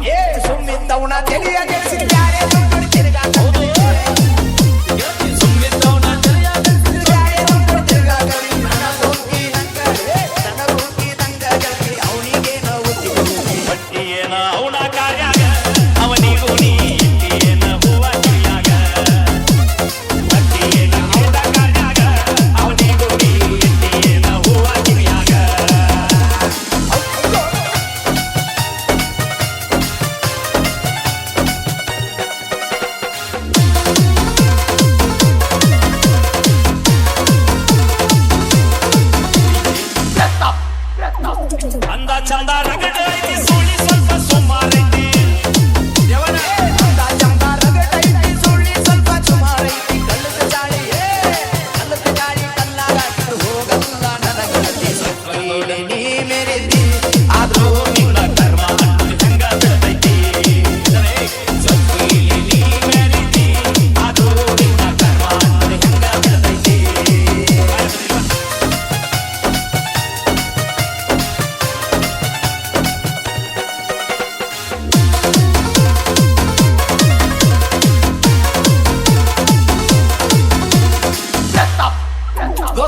Yes, un minta una tenía que existir.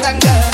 tanga